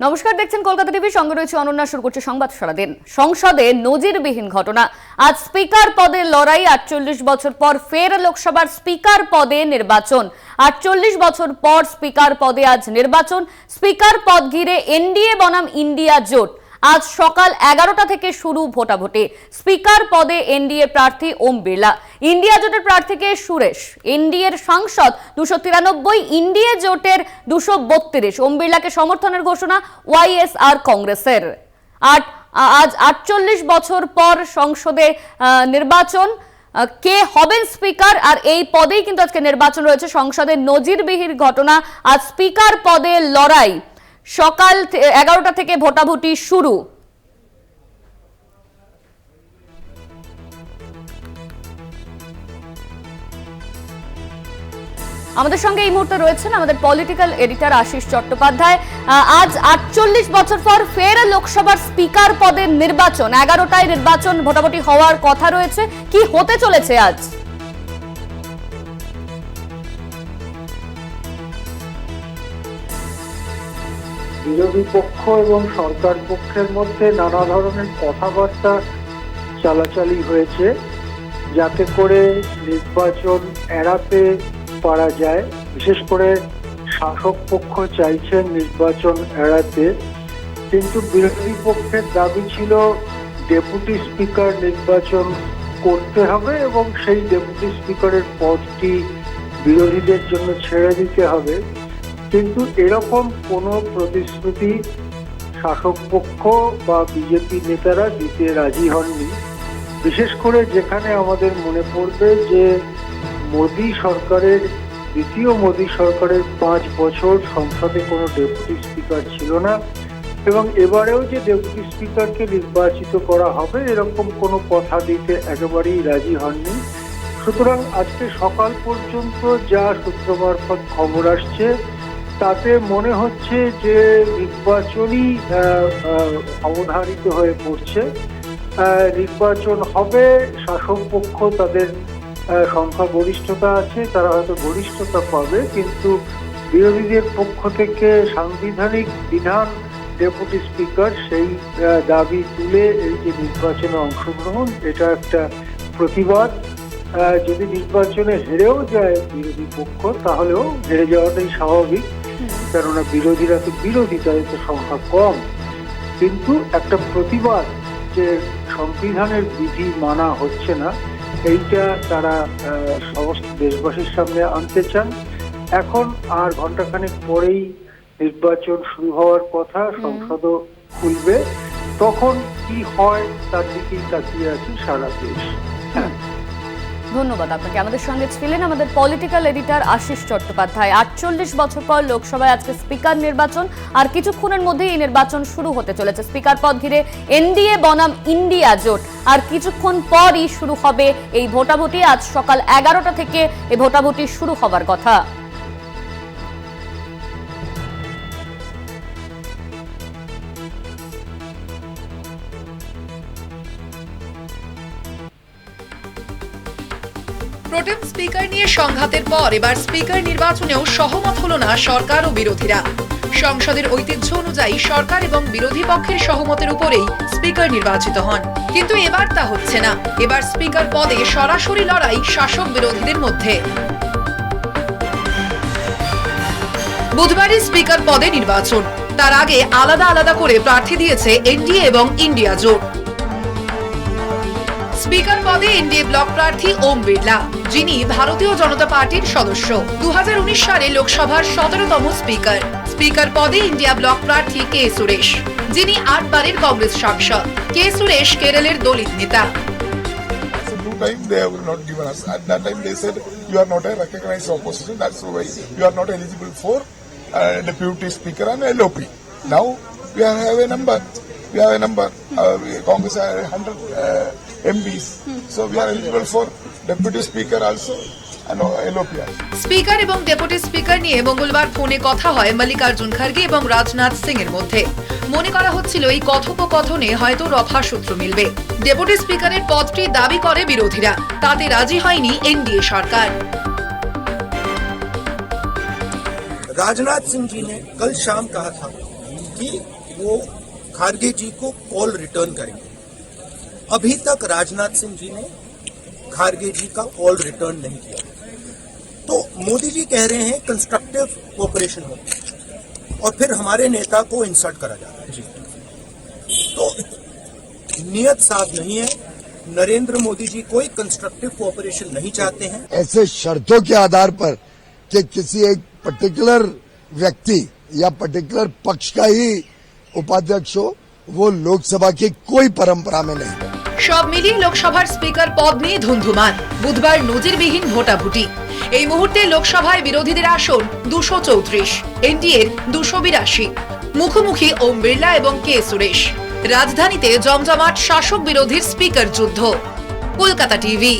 নমস্কার, দেখছেন কলকাতা টিভি। সঙ্গে রয়েছে অনন্যা, শুরু করছে সংবাদ সারাদিন। সংসদে নজিরবিহীন ঘটনা। আজ স্পিকার পদে লড়াই, আটচল্লিশ বছর পর ফের লোকসভার স্পিকার পদে নির্বাচন। আটচল্লিশ বছর পর স্পিকার পদে আজ নির্বাচন। স্পিকার পদ ঘিরে এনডিএ বনাম ইন্ডিয়া জোট। আজ সকাল এগারোটা থেকে শুরু ভোটাভুটি। স্পিকার পদে এনডিএ প্রার্থী ওম বিড়লা। ইন্ডিয়া জোটের প্রার্থীকে সুরেশ। এনডিএর সাংসদ দুশো তিরানব্বই, ইন্ডিয়া জোটের দুশো বত্রিশ। ওম বিড়লাকে সমর্থনের ঘোষণা ওয়াইএসআর কংগ্রেসের। আট, আজ আটচল্লিশ বছর পর সংসদে নির্বাচন। কে হবেন স্পিকার? আর এই পদেই কিন্তু আজকে নির্বাচন রয়েছে। সংসদের নজিরবিহীন ঘটনা। আজ স্পিকার পদে লড়াই। সকাল এগারোটা থেকে ভোটাভুটি শুরু। আমাদের সঙ্গে এই মুহূর্তে রয়েছেন আমাদের পলিটিক্যাল এডিটর আশিস চট্টোপাধ্যায়। আজ আটচল্লিশ বছর পর ফের লোকসভার স্পিকার পদের নির্বাচন। এগারোটায় নির্বাচন ভোটাভুটি হওয়ার কথা রয়েছে। কি হতে চলেছে আজ? বিরোধী পক্ষ এবং সরকার পক্ষের মধ্যে নানা ধরনের কথাবার্তা চালাচালি হয়েছে, যাতে করে নির্বাচন এড়াতে পারা যায়। বিশেষ করে শাসক পক্ষ চাইছেন নির্বাচন এড়াতে। কিন্তু বিরোধী পক্ষের দাবি ছিল ডেপুটি স্পিকার নির্বাচন করতে হবে এবং সেই ডেপুটি স্পিকারের পদটি বিরোধীদের জন্য ছেড়ে দিতে হবে। কিন্তু এরকম কোনো প্রতিশ্রুতি শাসক পক্ষ বা বিজেপি নেতারা দিতে রাজি হননি। বিশেষ করে যেখানে আমাদের মনে পড়বে যে মোদী সরকারের, দ্বিতীয় মোদী সরকারের পাঁচ বছর সংসদে কোনো ডেপুটি স্পিকার ছিল না এবং এবারেও যে ডেপুটি স্পিকারকে নির্বাচিত করা হবে এরকম কোনো কথা দিতে একেবারেই রাজি হননি। সুতরাং আজকে সকাল পর্যন্ত যা সূত্র মারফত খবর আসছে তাতে মনে হচ্ছে যে নির্বাচনই অবধারিত হয়ে পড়ছে। নির্বাচন হবে শাসক পক্ষ তাদের আহ, সংখ্যাগরিষ্ঠতা আছে তারা হয়তো গরিষ্ঠতা পাবে কিন্তু বিরোধীদের পক্ষ থেকে সাংবিধানিক বিধান ডেপুটি স্পিকার সেই দাবি তুলে এই যে নির্বাচনে অংশগ্রহণ এটা একটা প্রতিবাদ। যদি নির্বাচনে হেরেও যায় বিরোধী পক্ষ তাহলেও হেরে যাওয়াটাই স্বাভাবিক। কেননা বিরোধীরা তো বিরোধী তাদের সংখ্যা কম। কিন্তু একটা প্রতিবাদ যে সংবিধানের বিধি মানা হচ্ছে না এইটা তারা সমস্ত দেশবাসীর সামনে আনতে চান। এখন আর ঘন্টাখানেক পরেই নির্বাচন শুরু হওয়ার কথা সংসদও খুলবে। তখন কি হয় তার দিকেই তাকিয়ে আছে সারা দেশ। ধন্যবাদ আপনাকে। আমাদের সঙ্গে ছিলেন আমাদের পলিটিক্যাল এডিটর আশিস চট্টোপাধ্যায়। আটচল্লিশ বছর পর লোকসভায় আজকে স্পিকার নির্বাচন, আর কিছুক্ষণের মধ্যেই এই নির্বাচন শুরু হতে চলেছে। স্পিকার পদ ঘিরে এনডিএ বনাম ইন্ডিয়া জোট, আর কিছুক্ষণ পরই শুরু হবে এই ভোটাভুটি। আজ সকাল এগারোটা থেকে এই ভোটাভুটি শুরু হবার কথা। প্রোটেম স্পিকার নিয়ে সংঘাতের পর এবার স্পিকার নির্বাচনেও সহমত হলো না সরকার ও বিরোধীরা। সংসদের ঐতিহ্য অনুযায়ী সরকার এবং বিরোধী পক্ষের সহমতের উপরেই স্পিকার নির্বাচিত হন। কিন্তু এবার তা হচ্ছে না। এবার স্পিকার পদে সরাসরি লড়াই শাসক বিরোধীদের মধ্যে। বুধবারই স্পিকার পদে নির্বাচন। তার আগে আলাদা আলাদা করে প্রার্থী দিয়েছে এনডিএ এবং ইন্ডিয়া জোট। স্পিকার পদে এনডিএ ব্লক প্রার্থী ওম বিড়লা যিনি ভারতীয় জনতা পার্টির সদস্য। দুহাজার উনিশ সালে লোকসভার সতেরোতম স্পিকার। স্পিকার পদে ইন্ডিয়া ব্লক প্রার্থী কে সুরেশ যিনি আটবারের কংগ্রেস সাংসদ। কে সুরেশ কেরালের দলিত নেতা। Now we have a number. We have a number. Uh, Congress has 100 uh, MPs. So we are eligible for deputy speaker also and uh, LOP also. Speaker এবং deputy speaker নিয়ে মঙ্গলবার ফোনে কথা হয় মল্লিকার্জুন খার্গে এবং রাজনাথ সিং এর মধ্যে মনে করা হচ্ছিল এই কথোপকথনে হয়তো রফা সূত্র মিলবে ডেপুটি স্পিকারের পদটি দাবি করে বিরোধীরা তাতে রাজি হয়নি এনডিএ সরকার राजनाथ सिंह जी ने कल शाम कहा था कि वो खारगे जी को कॉल रिटर्न करेंगे अभी तक राजनाथ सिंह जी ने खारगे जी का कॉल रिटर्न नहीं किया। तो मोदी जी कह रहे हैं कंस्ट्रक्टिव कोऑपरेशन हो। और फिर हमारे नेता को इंसर्ट करा जा रहा है। तो नियत साफ़ नहीं है, नरेंद्र मोदी जी कोई कंस्ट्रक्टिव कोऑपरेशन नहीं चाहते हैं। ऐसे शर्तों के आधार पर कि किसी एक पर्टिकुलर व्यक्ति या पर्टिकुलर पक्ष का ही उपाध्यक्ष हो, वो लोकसभा की कोई परंपरा में नहीं। সব মিলিয়ে লোকসভার স্পিকার পদ নিয়ে ধুন্ধুমান। বুধবার নজিরবিহীন ভোটাভুটি। এই মুহূর্তে লোকসভায় বিরোধীদের আসন দুশো চৌত্রিশ, এনডিএর দুশো বিরাশি। মুখোমুখি ওম বিড়লা এবং কে সুরেশ। রাজধানীতে জমজমাট শাসক বিরোধীর স্পিকার যুদ্ধ। কলকাতা টিভি।